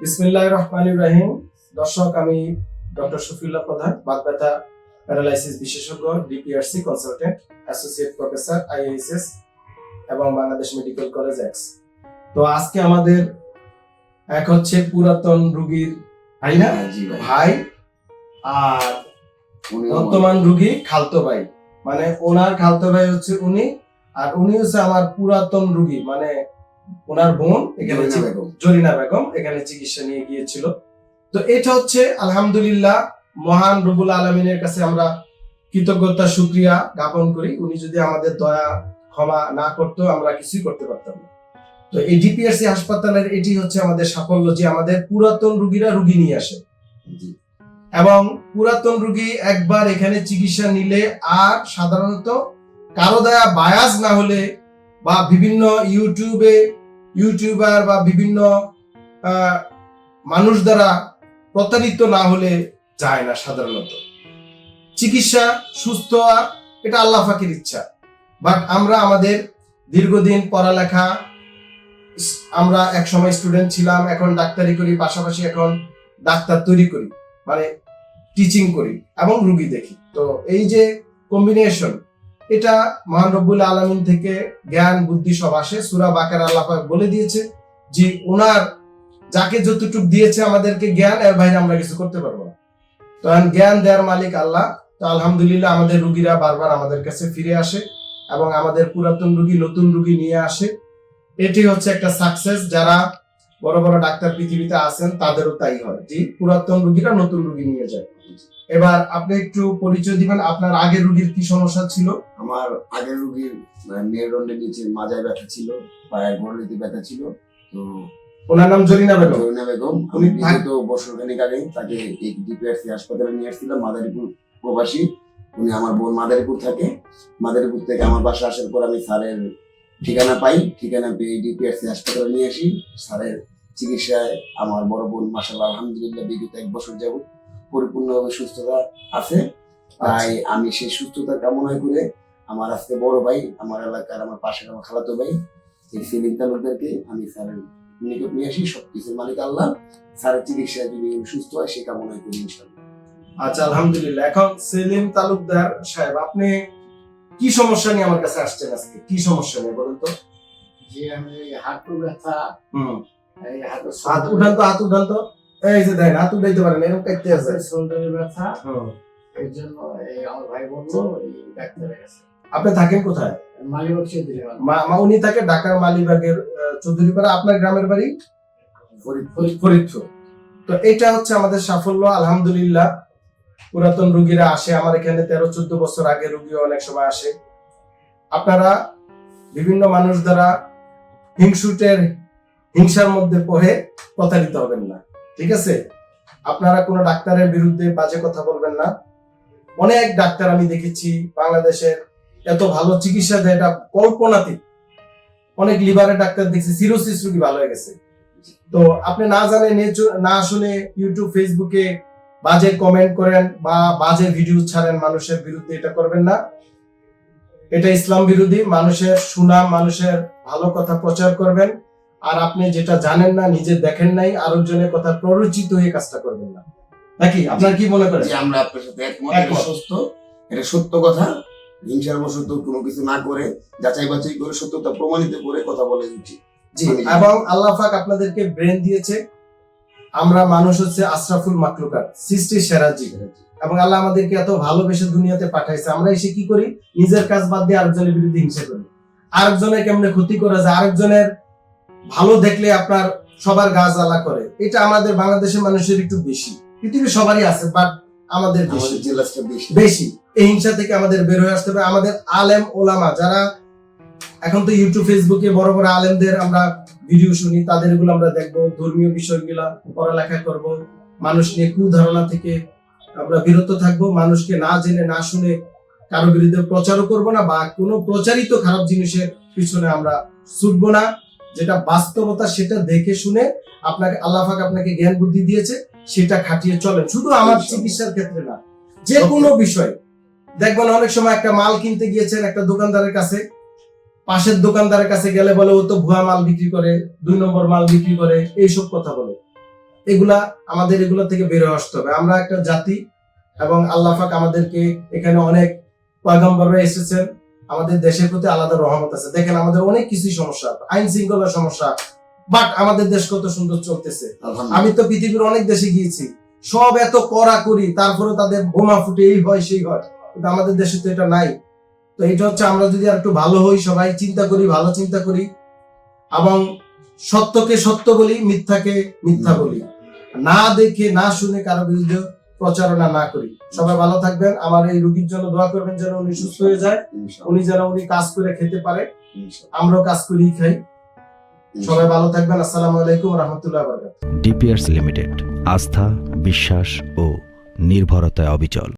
বিসমিল্লাহ রহমান রাহিম। দর্শক আমি ডক্টর শফিউল্লাহ প্রধান ব্যথা প্যারালাইসিস বিশেষজ্ঞ ডিপিআরসি কনসালটেন্ট অ্যাসোসিয়েট প্রফেসর এবং বাংলাদেশ মেডিকেল কলেজ এক্স। তো আজকে আমাদের এক হচ্ছে পুরাতন রুগীর ভাই না? হ্যাঁ, ভাই। আর বর্তমান রুগী খালতো ভাই। মানে ওনার খালতো ভাই হচ্ছে উনি আর উনি হচ্ছে আমার পুরাতন রুগী। মানে ওনার বোন এখানে জরিনা বেগম। এখানে চিকিৎসা নিয়ে গিয়েছিল। তো এটা হচ্ছে আলহামদুলিল্লাহ মহান রবুল আলমিনের কাছে আমরা কৃতজ্ঞতা সুক্রিয়া জ্ঞাপন করি। উনি যদি আমাদের দয়া ক্ষমা না করতো আমরা কিছুই করতে পারতাম না। তো এই ডিপিএসসি হাসপাতালের এটি হচ্ছে আমাদের সাফল্য যে আমাদের পুরাতন রুগীরা রুগী নিয়ে আসে। এবং পুরাতন রুগী একবার এখানে চিকিৎসা নিলে আর সাধারণত কারও দয়া বায়াস না হলে বা বিভিন্ন ইউটিউবে, ইউটিউবার বা বিভিন্ন মানুষ দ্বারা প্রতারিত না হলে যায় না সাধারণত। চিকিৎসা সুস্থ এটা আল্লাহ ফাকির ইচ্ছা। বাট আমরা আমাদের দীর্ঘদিন পড়ালেখা আমরা এক সময় স্টুডেন্ট ছিলাম, এখন ডাক্তারি করি, পাশাপাশি এখন ডাক্তার তৈরি করি মানে টিচিং করি এবং রুগী দেখি। তো এই যে কম্বিনেশন এটা মহান রব্বুল আলমিন থেকে জ্ঞান, বুদ্ধি সব আসে। সুরা বাকার আল্লাহ বলে দিয়েছে যে ওনার যাকে যতটুক দিয়েছে আমাদেরকে জ্ঞান, এর বাইরে আমরা কিছু করতে পারব না। তো জ্ঞান দেওয়ার মালিক আল্লাহ। তো আলহামদুলিল্লাহ আমাদের রুগীরা বারবার আমাদের কাছে ফিরে আসে এবং আমাদের পুরাতন রুগী, নতুন রুগী নিয়ে আসে। এটি হচ্ছে একটা সাকসেস যারা বড় বড় ডাক্তার পৃথিবীতে আছেন, তাদেরও তাই হয় যে, পুরাতন রুগীরা নতুন রুগী নিয়ে যায়। এবার আপনি একটু পরিচয় দিবেন আপনার আগের রুগীর কি সমস্যা ছিল? আমার আগের রুগীর মেরুদণ্ডের নিচে মাজায় ব্যথা ছিল পায়ের গোড়ালিতে ব্যথা ছিল তো ওনার নাম জরিনা বেগম? জরিনা বেগম। উনি বিগত বছর খানিক আগে তাকে এই ডিপিআরসি হাসপাতালে নিয়ে আসছিলাম মাদারীপুর প্রবাসী। উনি আমার বোন মাদারীপুর থাকে। মাদারীপুর থেকে আমার বাসা আসার পর আমি স্যারের ঠিকানা পাই। ঠিকানা পেয়ে ডিপিআরসি হাসপাতালে নিয়ে আসি। স্যারের চিকিৎসায় আমার বড় বোন মাসাল্লাহ আলহামদুলিল্লাহ বিগত এক বছর যাবত পরিপূর্ণভাবে সুস্থতা আছে। তাই আমি সেই সুস্থতা কামনা করে আমার আজকে বড় ভাই আমার এলাকার আমার পাশের আমার খালাতো ভাই এই সেলিম তালুকদারকে আমি স্যারের নিকট নিয়ে আসি সবকিছুর মালিক আল্লাহ। স্যারের চিকিৎসায় যদি সুস্থ হয় সে কামনা করি ইনশাল্লাহ আচ্ছা আলহামদুলিল্লাহ। এখন সেলিম তালুকদার সাহেব আপনি কি সমস্যা নিয়ে আমার কাছে আসছেন আজকে? কি সমস্যা নিয়ে বলুন তো? যে আমি হাঁটু ব্যথা হুম। হাত উঠান তো হাত উঠান তো। এই যে দেখেন হাত উঠাইতে পারেন এরকম কাটতে আছে। ব্যথা এর জন্য এই আমার ভাই বলল এই ডাক্তারের কাছে আপনি থাকেন কোথায়? মালিবাগ উনি থাকে ঢাকার মালিবাগের চৌধুরীপাড়া আপনার গ্রামের বাড়ি? ফরিদপুর। তো এটা হচ্ছে আমাদের সাফল্য আলহামদুলিল্লাহ। পুরাতন রুগীরা আসে আমার এখানে তেরো চোদ্দ বছর আগে রুগীও অনেক সময় আসে। আপনারা বিভিন্ন মানুষ দ্বারা হিংসুটের হিংসার মধ্যে পড়ে প্রতারিত হবেন না। ঠিক আছে? আপনারা কোনো ডাক্তারের বিরুদ্ধে বাজে কথা বলবেন না। অনেক ডাক্তার আমি দেখেছি বাংলাদেশের এত ভালো চিকিৎসা দেয়, এটা কল্পনাতীত। অনেক লিভারের ডাক্তার দেখছি সিরোসিস রুগী ভালো হয়ে গেছে। তো আপনি না নেচ- না শুনে ইউটিউব ফেসবুকে বাজে কমেন্ট করেন বা বাজে ভিডিও ছাড়েন, মানুষের বিরুদ্ধে এটা করবেন না। এটা ইসলাম বিরোধী, মানুষের সুনাম, মানুষের ভালো কথা প্রচার করবেন। আর আপনি যেটা জানেন না নিজে দেখেন নাই আরেকজনের কথা প্ররোচিত হয়ে কাজটা করবেন না। নাকি? আপনার কি মনে করেন? যে আমরা আপনার সাথে একমত সুস্থ এটা সত্য কথা। হিংসার বশত কোনো কিছু না করে যাচাই বাছাই করে সত্যতা প্রমাণিত করে কথা বলে উচিত। জি এবং আল্লাহ পাক আপনাদেরকে ব্রেন দিয়েছে আমরা মানুষ হচ্ছে আশরাফুল মাকলুকাত সৃষ্টির সেরা জীব। এবং আল্লাহ আমাদেরকে এত ভালোবেসে দুনিয়াতে পাঠাইছে আমরা এসে কি করি? নিজের কাজ বাদ দিয়ে আরেকজনের বিরুদ্ধে হিংসা করি। আরেকজনের কেমনে ক্ষতি করা যায়? আরেকজনের ভালো দেখলে আপনার সবার গা জ্বালা করে। এটা আমাদের বাংলাদেশের মানুষের একটু বেশি। পৃথিবীর সবারই আছে বাট আমাদের বেশি। জেলাসটা বেশি। বেশি। এই হিংসা থেকে আমাদের বের হয়ে আসতে হবে। আমাদের আলেম ওলামা যারা এখন তো ইউটিউব ফেসবুকে বড় বড় আলেমদের আমরা ভিডিও শুনি তাদের এগুলো আমরা দেখব। ধর্মীয় বিষয়গুলা পড়ালেখা করব। মানুষ নিয়ে কুধারণা থেকে আমরা বিরত থাকব। মানুষকে না জেনে না শুনে কারও বিরুদ্ধে প্রচারও করব না বা কোনো প্রচারিত খারাপ জিনিসের পিছনে আমরা ছুটবো না। যেটা বাস্তবতা সেটা দেখে শুনে আপনাকে আল্লাহাক আপনাকে জ্ঞান বুদ্ধি দিয়েছে সেটা খাটিয়ে চলেন। শুধু আমার চিকিৎসার ক্ষেত্রে না যে কোনো বিষয়। দেখবেন অনেক সময় একটা মাল কিনতে গিয়েছেন একটা দোকানদারের কাছে পাশের দোকানদারের কাছে গেলে বলে ও তো ভুয়া মাল বিক্রি করে দুই নম্বর মাল বিক্রি করে এইসব কথা বলে। এগুলা আমাদের এগুলো থেকে বেরো আসতে হবে। আমরা একটা জাতি এবং আল্লাহ পাক আমাদেরকে এখানে অনেক পয়গম্বররা এসেছেন। আমাদের দেশের প্রতি আলাদা রহমত আছে। দেখেন আমাদের অনেক কিছুই সমস্যা আইন শৃঙ্খলার সমস্যা বাট আমাদের দেশ কত সুন্দর চলতেছে। আমি তো পৃথিবীর অনেক দেশে গিয়েছি। সব এত কড়া করি তারপরে তাদের বোমা ফুটে এই হয় সেই হয়। কিন্তু আমাদের দেশে তো এটা নাই। তো এটা হচ্ছে আমরা যদি আর একটু ভালো হই সবাই চিন্তা করি ভালো চিন্তা করি এবং সত্যকে সত্য বলি মিথ্যাকে মিথ্যা বলি। না দেখে না শুনে কারও বিরুদ্ধে প্রচারণা না করি। সবাই ভালো থাকবেন। আমার এই রুগীর জন্য দোয়া করবেন যেন উনি সুস্থ হয়ে যায়। উনি যেন উনি কাজ করে খেতে পারে। আমরাও কাজ করেই খাই। সবাই ভালো থাকবেন। আসসালামু আলাইকুম রহমতুল্লাহ ডিপিআরস ডিপিয়ার্স লিমিটেড আস্থা বিশ্বাস ও নির্ভরতায় অবিচল।